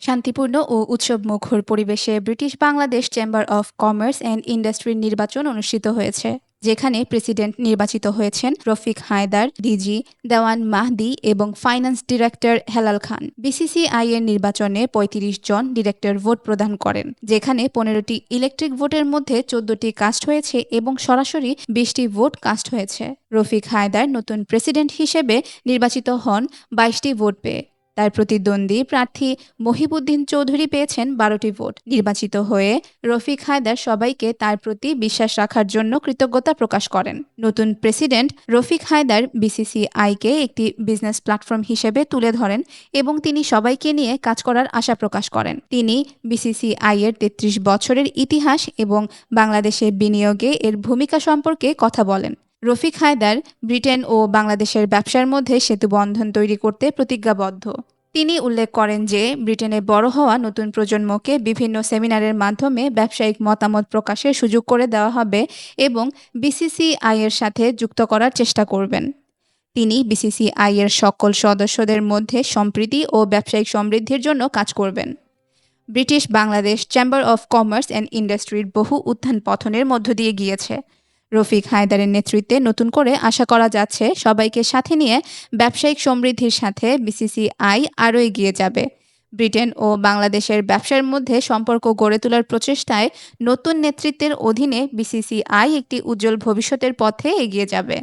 শান্তিপূর্ণ ও উৎসব মুখর পরিবেশে British Bangladesh chamber of commerce and ইন্ডাস্ট্রির নির্বাচন অনুষ্ঠিত হয়েছে। যেখানে প্রেসিডেন্ট নির্বাচিত হয়েছেন রফিক হায়দার, ডিজি দেওয়ান মাহদি এবং finance director Helal Khan. BCCI এর নির্বাচনে ৩৫ জন ডিরেক্টর ভোট প্রদান করেন, যেখানে পনেরোটি ইলেকট্রিক ভোটের মধ্যে চোদ্দটি কাস্ট হয়েছে এবং সরাসরি বিশটি ভোট কাস্ট হয়েছে। রফিক হায়দার নতুন প্রেসিডেন্ট হিসেবে নির্বাচিত হন বাইশটি ভোট পেয়ে। তার প্রতিদ্বন্দ্বী প্রার্থী মহিবুদ্দিন চৌধুরী পেয়েছেন বারোটি ভোট। নির্বাচিত হয়ে রফিক হায়দার সবাইকে তার প্রতি বিশ্বাস রাখার জন্য কৃতজ্ঞতা প্রকাশ করেন। নতুন প্রেসিডেন্ট রফিক হায়দার বিসিসিআইকে একটি বিজনেস প্ল্যাটফর্ম হিসেবে তুলে ধরেন এবং তিনি সবাইকে নিয়ে কাজ করার আশা প্রকাশ করেন। তিনি বিসিসিআই এর তেত্রিশ বছরের ইতিহাস এবং বাংলাদেশে বিনিয়োগে এর ভূমিকা সম্পর্কে কথা বলেন। রফিক হায়দার ব্রিটেন ও বাংলাদেশের ব্যবসার মধ্যে সেতু বন্ধন তৈরি করতে প্রতিজ্ঞাবদ্ধ। তিনি উল্লেখ করেন যে, ব্রিটেনে বড় হওয়া নতুন প্রজন্মকে বিভিন্ন সেমিনারের মাধ্যমে ব্যবসায়িক মতামত প্রকাশের সুযোগ করে দেওয়া হবে এবং বিসিসিআই এর সাথে যুক্ত করার চেষ্টা করবেন। তিনি বিসিসিআই এর সকল সদস্যদের মধ্যে সম্প্রীতি ও ব্যবসায়িক সমৃদ্ধির জন্য কাজ করবেন। British Bangladesh chamber of commerce and ইন্ডাস্ট্রির বহু উত্থান পথনের মধ্য দিয়ে গিয়েছে। রফিক হায়দারের নেতৃত্বে নতুন করে আশা করা যাচ্ছে সবাইকে সাথে নিয়ে ব্যবসায়িক সমৃদ্ধির সাথে বিসিসিআই আরও এগিয়ে যাবে। ব্রিটেন ও বাংলাদেশের ব্যবসার মধ্যে সম্পর্ক গড়ে তোলার প্রচেষ্টায় নতুন নেতৃত্বের অধীনে বিসিসিআই একটি উজ্জ্বল ভবিষ্যতের পথে এগিয়ে যাবে।